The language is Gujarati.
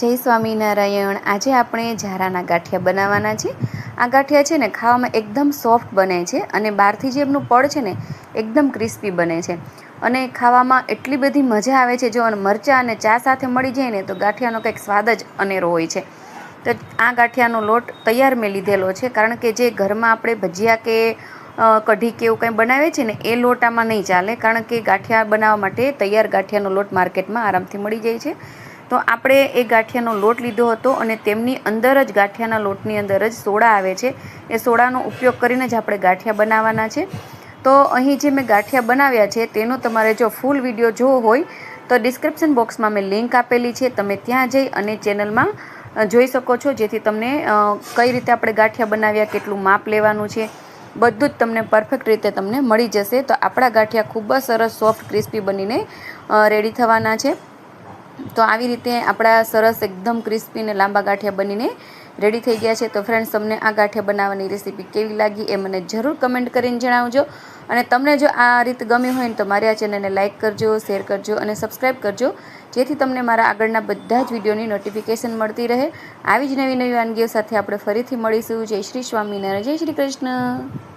જય સ્વામિનારાયણ. આજે આપણે ઝારાના ગાંઠિયા બનાવવાના છે. આ ગાંઠિયા છે ને ખાવામાં એકદમ સોફ્ટ બને છે અને બહારથી જે એમનું પડ છે ને એકદમ ક્રિસ્પી બને છે. અને ખાવામાં એટલી બધી મજા આવે છે, જો મરચાં અને ચા સાથે મળી જાય ને તો ગાંઠિયાનો કંઈક સ્વાદ જ અનેરો હોય છે. તો આ ગાંઠિયાનો લોટ તૈયાર મેં લીધેલો છે, કારણ કે જે ઘરમાં આપણે ભજીયા કે કઢી કે એવું કંઈ બનાવીએ છીએ ને એ લોટ આમાં નહીં ચાલે, કારણ કે ગાંઠિયા બનાવવા માટે તૈયાર ગાંઠિયાનો લોટ માર્કેટમાં આરામથી મળી જાય છે. તો આપણે એ ગાંઠિયાનો લોટ લીધો હતો અને તેમની અંદર જ ગાંઠિયાના લોટની અંદર જ સોડા આવે છે. એ સોડાનો ઉપયોગ કરીને જ આપણે ગાંઠિયા બનાવવાના છે. તો અહીં જે મેં ગાંઠિયા બનાવ્યા છે, તેનો તમારે જો ફૂલ વીડિયો જોવો હોય, તો ડિસ્ક્રિપ્શન બોક્સમાં મેં લિંક આપેલી છે. તમે ત્યાં જઈ અને ચેનલમાં જોઈ શકો છો જેથી તમને કઈ રીતે આપણે ગાંઠિયા બનાવ્યા, કેટલું માપ લેવાનું છે. બધું જ તમને પરફેક્ટ રીતે તમને મળી જશે. તો આપણા ગાંઠિયા ખૂબ જ સરસ સોફ્ટ ક્રિસ્પી બનીને રેડી થવાના છે. તો આવી રીતે આપણા સરસ એકદમ ક્રિસ્પી અને લાંબા ગાંઠિયા બનીને રેડી થઈ ગયા છે. તો ફ્રેન્ડ્સ તમને આ ગાંઠિયા બનાવવાની રેસીપી કેવી લાગી એ મને જરૂર કમેન્ટ કરીને જણાવજો. અને તમને જો આ રીત ગમી હોય ને તો મારી આ ચેનલને લાઇક કરજો શેર કરજો અને સબસ્ક્રાઈબ કરજો. જેથી તમને મારા આગળના બધા જ વિડીયોની નોટિફિકેશન મળતી રહે. આવી જ નવી નવી વાનગીઓ સાથે આપણે ફરીથી મળીશું. જય શ્રી સ્વામિનારાયણ. જય શ્રી કૃષ્ણ.